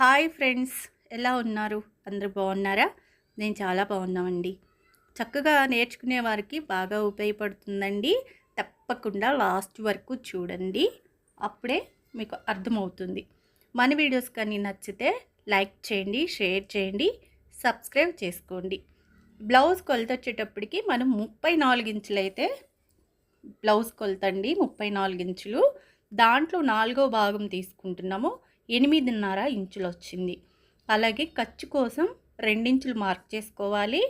Hi friends ఎలా ఉన్నారు? అందరూ బాగున్నారా? నేను చాలా బాగున్నామండి. చక్కగా నేర్చుకునే వారికి బాగా ఉపయోగపడుతుందండి. తప్పకుండా లాస్ట్ వరకు చూడండి. అప్పుడే మీకు అర్థమవుతుంది. మన వీడియోస్ కానీ నచ్చితే లైక్ చేయండి షేర్ చేయండి సబ్స్క్రైబ్ చేసుకోండి. బ్లౌజ్ కొలత వచ్చేటప్పటికి మనం ముప్పై నాలుగు ఇంచులు అయితే బ్లౌజ్ కొలతండి ముప్పై నాలుగు ఇంచులు. దాంట్లో నాలుగో భాగం తీసుకుంటున్నాము. ఎనిమిదిన్నర ఇంచులు వచ్చింది అలాగే ఖర్చు కోసం రెండించులు మార్క్ చేసుకోవాలి.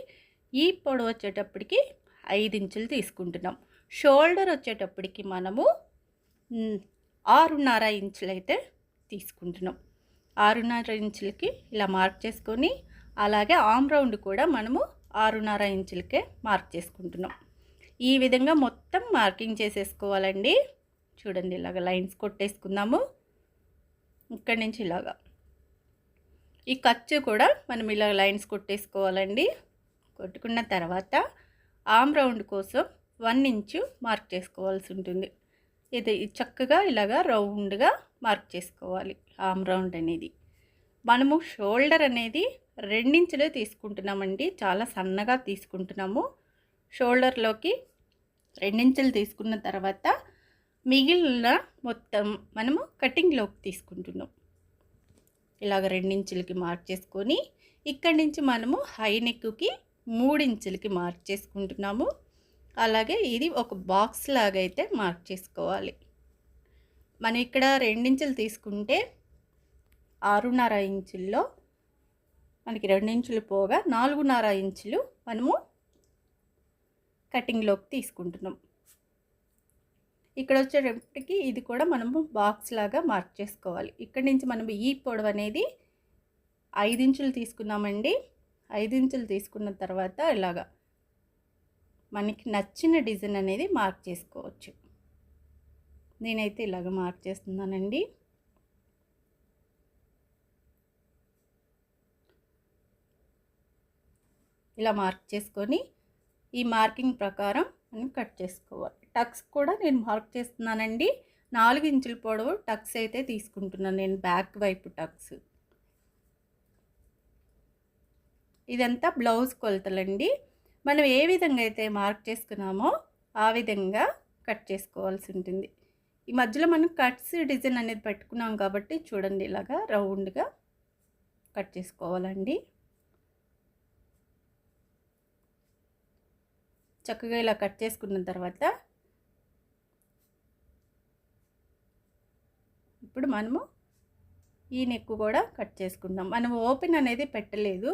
ఈ పొడవు వచ్చేటప్పటికి ఐదు ఇంచులు తీసుకుంటున్నాం. షోల్డర్ వచ్చేటప్పటికి మనము ఆరున్నర ఇంచులు అయితే తీసుకుంటున్నాం. ఆరున్నర ఇంచులకి ఇలా మార్క్ చేసుకొని అలాగే ఆమ్ రౌండ్ కూడా మనము ఆరున్నర ఇంచులకే మార్క్ చేసుకుంటున్నాం. ఈ విధంగా మొత్తం మార్కింగ్ చేసేసుకోవాలండి. చూడండి ఇలాగ లైన్స్ కొట్టేసుకుందాము. ఇక్కడి నుంచి ఇలాగా. ఈ ఖర్చు కూడా మనం ఇలా లైన్స్ కొట్టేసుకోవాలండి. కొట్టుకున్న తర్వాత ఆమ్ రౌండ్ కోసం వన్ ఇంచు మార్క్ చేసుకోవాల్సి ఉంటుంది. ఇది చక్కగా ఇలాగా రౌండ్గా మార్క్ చేసుకోవాలి ఆమ్ రౌండ్ అనేది. మనము షోల్డర్ అనేది రెండించులే తీసుకుంటున్నామండి. చాలా సన్నగా తీసుకుంటున్నాము. షోల్డర్లోకి రెండించులు తీసుకున్న తర్వాత మిగిలిన మొత్తం మనము కటింగ్లోకి తీసుకుంటున్నాం. ఇలాగ రెండించులకి మార్క్ చేసుకొని ఇక్కడి నుంచి మనము హై నెక్కి మూడించులకి మార్క్ చేసుకుంటున్నాము. అలాగే ఇది ఒక బాక్స్ లాగా అయితే మార్క్ చేసుకోవాలి. మనం ఇక్కడ రెండించులు తీసుకుంటే ఆరున్నర ఇంచుల్లో మనకి రెండించులు పోగా నాలుగున్నర ఇంచులు మనము కటింగ్లోకి తీసుకుంటున్నాం. ఇక్కడ వచ్చేటప్పటికి ఇది కూడా మనము బాక్స్ లాగా మార్క్ చేసుకోవాలి. ఇక్కడ నుంచి మనం ఈ పొడవు అనేది ఐదించులు తీసుకున్నామండి. ఐదించులు తీసుకున్న తర్వాత ఇలాగా మనకి నచ్చిన డిజైన్ అనేది మార్క్ చేసుకోవచ్చు. నేనైతే ఇలాగ మార్క్ చేస్తున్నానండి. ఇలా మార్క్ చేసుకొని ఈ మార్కింగ్ ప్రకారం మనం కట్ చేసుకోవాలి. టక్స్ కూడా నేను మార్క్ చేస్తున్నానండి. నాలుగు ఇంచుల పొడవు టక్స్ అయితే తీసుకుంటున్నాను నేను బ్యాక్ వైపు టక్స్. ఇదంతా బ్లౌజ్ కొలతలండి. మనం ఏ విధంగా అయితే మార్క్ చేసుకున్నామో ఆ విధంగా కట్ చేసుకోవాల్సి ఉంటుంది. ఈ మధ్యలో మనం కట్స్ డిజైన్ అనేది పెట్టుకున్నాం కాబట్టి చూడండి ఇలాగా రౌండ్గా కట్ చేసుకోవాలండి. చక్కగా ఇలా కట్ చేసుకున్న తర్వాత ఇప్పుడు మనము ఈ నెక్ కూడా కట్ చేసుకుందాం. మనం ఓపెన్ అనేది పెట్టలేదు.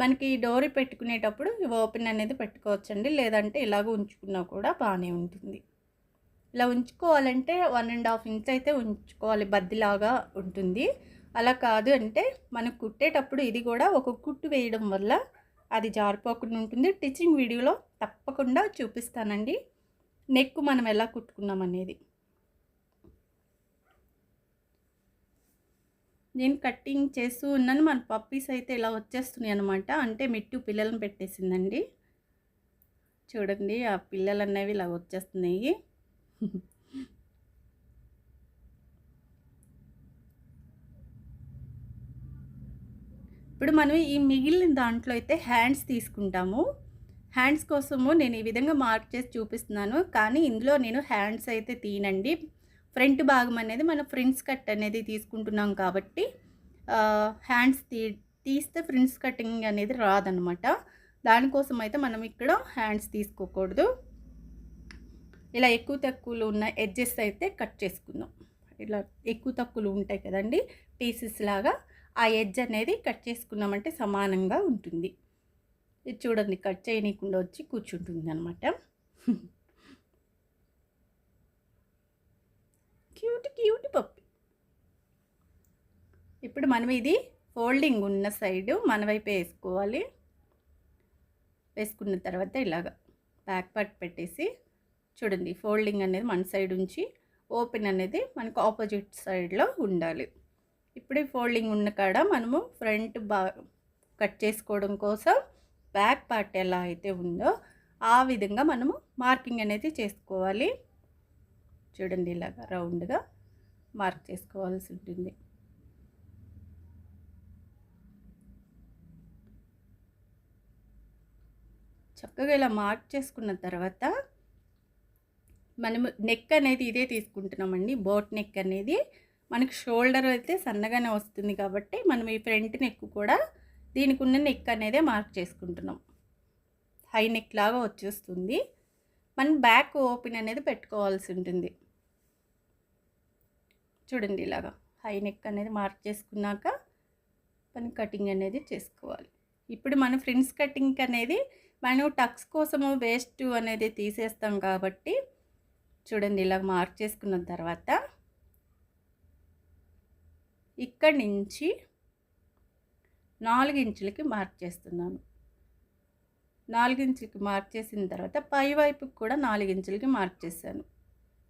మనకి ఈ డోరీ పెట్టుకునేటప్పుడు ఓపెన్ అనేది పెట్టుకోవచ్చండి. లేదంటే ఇలాగ ఉంచుకున్నా కూడా బాగానే ఉంటుంది. ఇలా ఉంచుకోవాలంటే వన్ అండ్ హాఫ్ ఇంచ్ అయితే ఉంచుకోవాలి. బద్దిలాగా ఉంటుంది. అలా కాదు అంటే మనం కుట్టేటప్పుడు ఇది కూడా ఒక కుట్టు వేయడం వల్ల అది జారిపోకుండా ఉంటుంది. టీచింగ్ వీడియోలో తప్పకుండా చూపిస్తానండి. నెక్ మనం ఎలా కుట్టుకున్నాం అనేది. నేను కట్టింగ్ చేస్తూ ఉన్నాను. మన పప్పీస్ అయితే ఇలా వచ్చేస్తున్నాయి అనమాట అంటే మిట్టు పిల్లలను పెట్టేసిందండి. చూడండి ఆ పిల్లలు అనేవి ఇలా వచ్చేస్తున్నాయి. ఇప్పుడు మనం ఈ మిగిలిన దాంట్లో అయితే హ్యాండ్స్ తీసుకుంటాము. హ్యాండ్స్ కోసము నేను ఈ విధంగా మార్క్ చేసి చూపిస్తున్నాను. కానీ ఇందులో నేను హ్యాండ్స్ అయితే తీనండి ఫ్రంట్ భాగం అనేది మనం ఫ్రిన్స్ కట్ అనేది తీసుకుంటున్నాం కాబట్టి హ్యాండ్స్ తీ తీస్తే ఫ్రిన్స్ కటింగ్ అనేది రాదనమాట. దానికోసం అయితే మనం ఇక్కడ హ్యాండ్స్ తీసుకోకూడదు. ఇలా ఎక్కువ తక్కువలు ఉన్న ఎడ్జెస్ అయితే కట్ చేసుకుందాం. ఇలా ఎక్కువ తక్కువలు ఉంటాయి కదండి పీసెస్ లాగా ఆ ఎడ్జ్ అనేది కట్ చేసుకున్నామంటే సమానంగా ఉంటుంది. ఇది చూడండి కట్ చేయనీయకుండా వచ్చి కూర్చుంటుంది అనమాట క్యూట్ క్యూట్ పప్పి. ఇప్పుడు మనం ఇది ఫోల్డింగ్ ఉన్న సైడ్ మన వైపు వేసుకోవాలి. వేసుకున్న తర్వాత ఇలాగ బ్యాక్ పార్ట్ పెట్టేసి చూడండి ఫోల్డింగ్ అనేది మన సైడ్ ఉంచి ఓపెన్ అనేది మనకు ఆపోజిట్ సైడ్లో ఉండాలి. ఇప్పుడు ఫోల్డింగ్ ఉన్న కాడ మనము ఫ్రంట్ బా కట్ చేసుకోవడం కోసం బ్యాక్ పార్ట్ ఎలా అయితే ఉందో ఆ విధంగా మనము మార్కింగ్ అనేది చేసుకోవాలి. చూడండి ఇలాగా రౌండ్గా మార్క్ చేసుకోవాల్సి ఉంటుంది. చక్కగా ఇలా మార్క్ చేసుకున్న తర్వాత మనము నెక్ అనేది ఇదే తీసుకుంటున్నామండి. బోట్ నెక్ అనేది మనకు షోల్డర్ అయితే సన్నగానే వస్తుంది కాబట్టి మనం ఈ ఫ్రంట్ నెక్ కూడా దీనికి ఉన్న నెక్ అనేదే మార్క్ చేసుకుంటున్నాం. హై నెక్ లాగా వచ్చేస్తుంది. మనం బ్యాక్ ఓపెన్ అనేది పెట్టుకోవాల్సి ఉంటుంది. చూడండి ఇలాగా. హై నెక్ అనేది మార్క్ చేసుకున్నాక మనం కటింగ్ అనేది చేసుకోవాలి. ఇప్పుడు మన ఫ్రిన్స్ కటింగ్ అనేది మనం టక్స్ కోసము వేస్ట్ అనేది తీసేస్తాం కాబట్టి చూడండి ఇలా మార్క్ చేసుకున్న తర్వాత ఇక్కడి నుంచి నాలుగు ఇంచులకి మార్క్ చేస్తున్నాను. నాలుగు ఇంచులకి మార్క్ చేసిన తర్వాత పై వైపుకి కూడా నాలుగు ఇంచులకి మార్క్ చేశాను.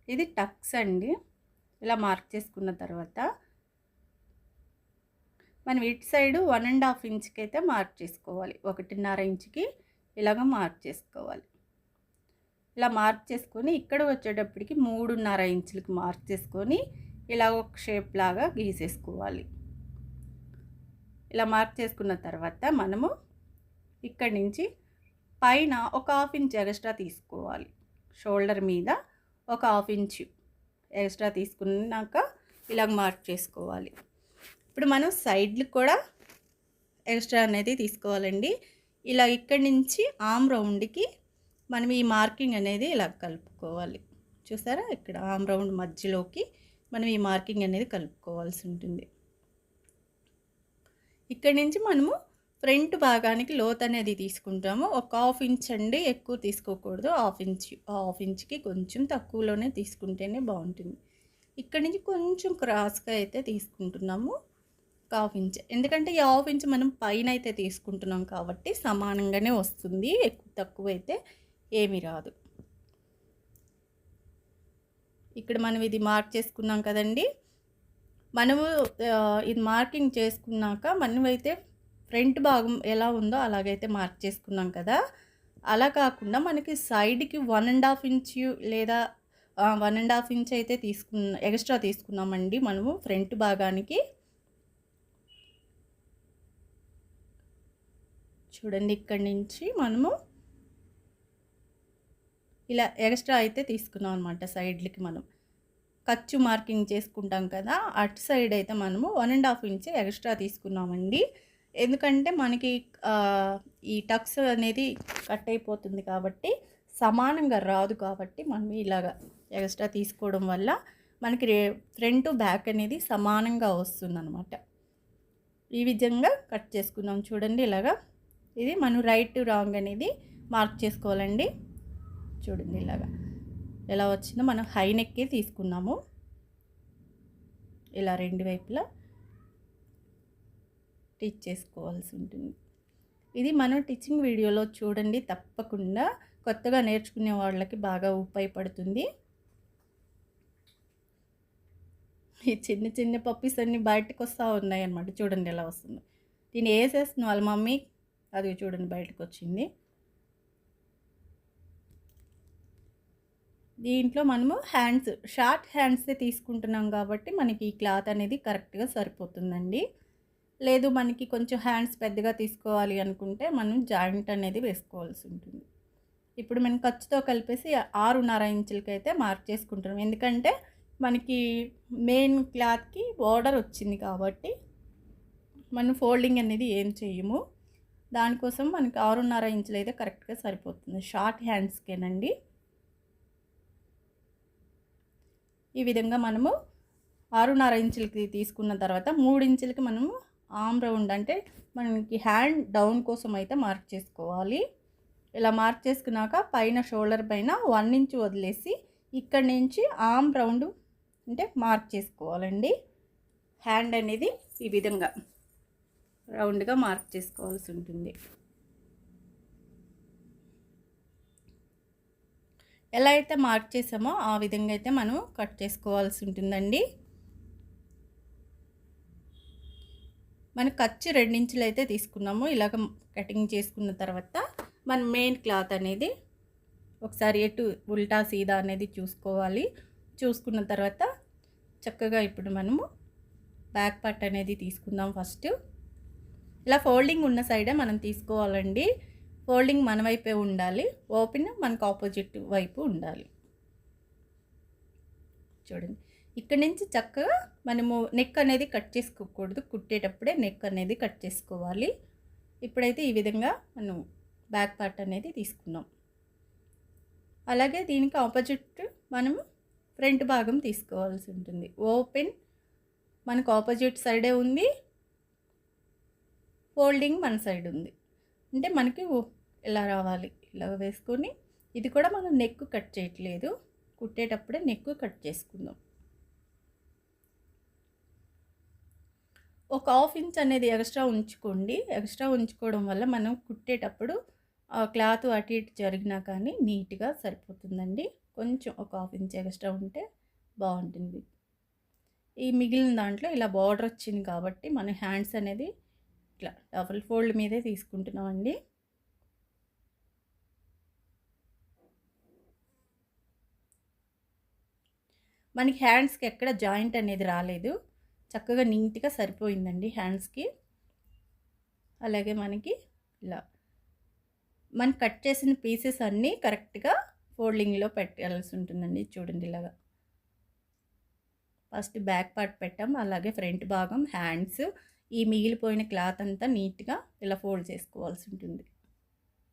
ఇది టక్స్ అండి. ఇలా మార్క్ చేసుకున్న తర్వాత మనం ఇటు సైడ్ వన్ అండ్ హాఫ్ ఇంచ్కి అయితే మార్క్ చేసుకోవాలి. ఒకటిన్నర ఇంచుకి ఇలాగ మార్క్ చేసుకోవాలి. ఇలా మార్క్ చేసుకొని ఇక్కడ వచ్చేటప్పటికి మూడున్నర ఇంచులకి మార్క్ చేసుకొని ఇలా ఒక షేప్ లాగా గీసేసుకోవాలి. ఇలా మార్క్ చేసుకున్న తర్వాత మనము ఇక్కడి నుంచి పైన ఒక హాఫ్ ఇంచ్ ఎక్స్ట్రా తీసుకోవాలి. షోల్డర్ మీద ఒక హాఫ్ ఇంచ్ ఎక్స్ట్రా తీసుకున్నాక ఇలా మార్క్ చేసుకోవాలి. ఇప్పుడు మనం సైడ్లు కూడా ఎక్స్ట్రా అనేది తీసుకోవాలండి. ఇలా ఇక్కడి నుంచి ఆమ్ రౌండ్కి మనం ఈ మార్కింగ్ అనేది ఇలా కలుపుకోవాలి. చూసారా? ఇక్కడ ఆమ్ రౌండ్ మధ్యలోకి మనం ఈ మార్కింగ్ అనేది కలుపుకోవాల్సి ఉంటుంది. ఇక్కడి నుంచి మనము ఫ్రంట్ భాగానికి లోత్ అనేది తీసుకుంటాము. ఒక హాఫ్ ఇంచ్ అండి ఎక్కువ తీసుకోకూడదు. హాఫ్ ఇంచ్ హాఫ్ ఇంచ్కి కొంచెం తక్కువలోనే తీసుకుంటేనే బాగుంటుంది. ఇక్కడి నుంచి కొంచెం క్రాస్గా అయితే తీసుకుంటున్నాము. Half inch. ఎందుకంటే ఈ హాఫ్ ఇంచ్ మనం పైన అయితే తీసుకుంటున్నాం కాబట్టి సమానంగానే వస్తుంది. ఎక్కువ తక్కువ అయితే ఏమీ రాదు. ఇక్కడ మనం ఇది మార్క్ చేసుకున్నాం కదండి. మనము ఇది మార్కింగ్ చేసుకున్నాక మనమైతే ఫ్రంట్ భాగం ఎలా ఉందో అలాగైతే మార్క్ చేసుకున్నాం కదా. అలా కాకుండా మనకి సైడ్కి వన్ అండ్ హాఫ్ ఇంచ్ లేదా వన్ అండ్ హాఫ్ ఇంచ్ అయితే తీసుకున్న ఎక్స్ట్రా తీసుకున్నామండి మనము ఫ్రంట్ భాగానికి. చూడండి ఇక్కడి నుంచి మనము ఇలా ఎక్స్ట్రా అయితే తీసుకున్నాం అనమాట సైడ్లకి మనం. ఖర్చు మార్కింగ్ చేసుకుంటాం కదా అటు సైడ్ అయితే మనము one and half inch extra తీసుకున్నామండి. ఎందుకంటే మనకి ఈ టక్స్ అనేది కట్ అయిపోతుంది కాబట్టి సమానంగా రాదు కాబట్టి మనం ఇలాగ ఎక్స్ట్రా తీసుకోవడం వల్ల మనకి ఫ్రంట్ బ్యాక్ అనేది సమానంగా వస్తుంది అనమాట ఈ విధంగా కట్ చేసుకుందాం. చూడండి ఇలాగా. ఇది మనం రైట్ రాంగ్ అనేది మార్క్ చేసుకోవాలండి. చూడండి ఇలాగా. ఎలా వచ్చిందో మనం హై నెక్కే తీసుకున్నాము. ఇలా రెండు వైపులా. టీచ్ చేసుకోవాల్సి ఉంటుంది. ఇది మనం టీచింగ్ వీడియోలో చూడండి. తప్పకుండా కొత్తగా నేర్చుకునే వాళ్ళకి బాగా ఉపయోగపడుతుంది. ఈ చిన్న చిన్న పప్పీస్ అన్నీ బయటకు వస్తూ ఉన్నాయన్నమాట. చూడండి ఎలా వస్తుందో దీన్ని వేసేస్తున్న వాళ్ళ మమ్మీ. అది చూడండి బయటకు వచ్చింది. దీంట్లో మనము హ్యాండ్స్ షార్ట్ హ్యాండ్సే తీసుకుంటున్నాం కాబట్టి మనకి ఈ క్లాత్ అనేది కరెక్ట్గా సరిపోతుందండి. లేదు మనకి కొంచెం హ్యాండ్స్ పెద్దగా తీసుకోవాలి అనుకుంటే మనం జాయింట్ అనేది వేసుకోవాల్సి ఉంటుంది. ఇప్పుడు మనం ఖర్చుతో కలిపేసి ఆరున్నర ఇంచులకి అయితే మార్క్ చేసుకుంటున్నాం. ఎందుకంటే మనకి మెయిన్ క్లాత్కి బోర్డర్ వచ్చింది కాబట్టి మనం ఫోల్డింగ్ అనేది ఏం చేయము. దానికోసం మనకి ఆరున్నర ఇంచులు అయితే కరెక్ట్గా సరిపోతుంది. షార్ట్ హ్యాండ్స్కేనండి. ఈ విధంగా మనము ఆరున్నర ఇంచులకి తీసుకున్న తర్వాత మూడు ఇంచులకి మనము ఆమ్ రౌండ్ అంటే మనకి హ్యాండ్ డౌన్ కోసం అయితే మార్క్ చేసుకోవాలి. ఇలా మార్క్ చేసుకున్నాక పైన షోల్డర్ పైన వన్ ఇంచ్ వదిలేసి ఇక్కడ నుంచి ఆమ్ రౌండ్ అంటే మార్క్ చేసుకోవాలండి. హ్యాండ్ అనేది ఈ విధంగా రౌండ్గా మార్క్ చేసుకోవాల్సి ఉంటుంది. ఎలా అయితే మార్క్ చేసామో ఆ విధంగా అయితే మనం కట్ చేసుకోవాల్సి ఉంటుందండి. మనకు ఖర్చు రెండించులు అయితే తీసుకున్నాము. ఇలాగ కటింగ్ చేసుకున్న తర్వాత మన మెయిన్ క్లాత్ అనేది ఒకసారి ఎటు ఉల్టా సీదా అనేది చూసుకోవాలి. చూసుకున్న తర్వాత చక్కగా ఇప్పుడు మనము బ్యాక్ పార్ట్ అనేది తీసుకుందాం ఫస్ట్. ఇలా ఫోల్డింగ్ ఉన్న సైడే మనం తీసుకోవాలండి. ఫోల్డింగ్ మన వైపే ఉండాలి. ఓపెన్ మనకు ఆపోజిట్ వైపు ఉండాలి. చూడండి. ఇక్కడ నుంచి చక్కగా మనము నెక్ అనేది కట్ చేసుకోకూడదు. కుట్టేటప్పుడే నెక్ అనేది కట్ చేసుకోవాలి. ఇప్పుడైతే ఈ విధంగా మనం బ్యాక్ పార్ట్ అనేది తీసుకున్నాం. అలాగే దీనికి ఆపోజిట్ మనము ఫ్రంట్ భాగం తీసుకోవాల్సి ఉంటుంది. ఓపెన్ మనకు ఆపోజిట్ సైడే ఉంది. ఫోల్డింగ్ మన సైడ్ ఉంది. అంటే మనకి ఇలా రావాలి. ఇలా వేసుకొని ఇది కూడా మనం నెక్ కట్ చేయట్లేదు. కుట్టేటప్పుడే నెక్ కట్ చేసుకుందాం. ఒక హాఫ్ ఇంచ్ అనేది ఎక్స్ట్రా ఉంచుకోండి. ఎక్స్ట్రా ఉంచుకోవడం వల్ల మనం కుట్టేటప్పుడు ఆ క్లాత్ అటు ఇటు జరిగినా కానీ నీట్గా సరిపోతుందండి. కొంచెం ఒక హాఫ్ ఇంచ్ ఎక్స్ట్రా ఉంటే బాగుంటుంది. ఈ మిగిలిన దాంట్లో ఇలా బార్డర్ వచ్చింది కాబట్టి మన హ్యాండ్స్ అనేది ఇట్లా డబుల్ ఫోల్డ్ మీదే తీసుకుంటున్నామండి. మనకి హ్యాండ్స్కి ఎక్కడ జాయింట్ అనేది రాలేదు. చక్కగా నీట్గా సరిపోయిందండి హ్యాండ్స్కి. అలాగే మనకి ఇలా మనం కట్ చేసిన పీసెస్ అన్నీ కరెక్ట్గా ఫోల్డింగ్లో పెట్టాల్సి ఉంటుందండి చూడండి ఇలాగా. ఫస్ట్ బ్యాక్ పార్ట్ పెట్టాం అలాగే ఫ్రంట్ భాగం హ్యాండ్స్ ఈ మిగిలిపోయిన క్లాత్ అంతా నీట్గా ఇలా ఫోల్డ్ చేసుకోవాల్సి ఉంటుంది.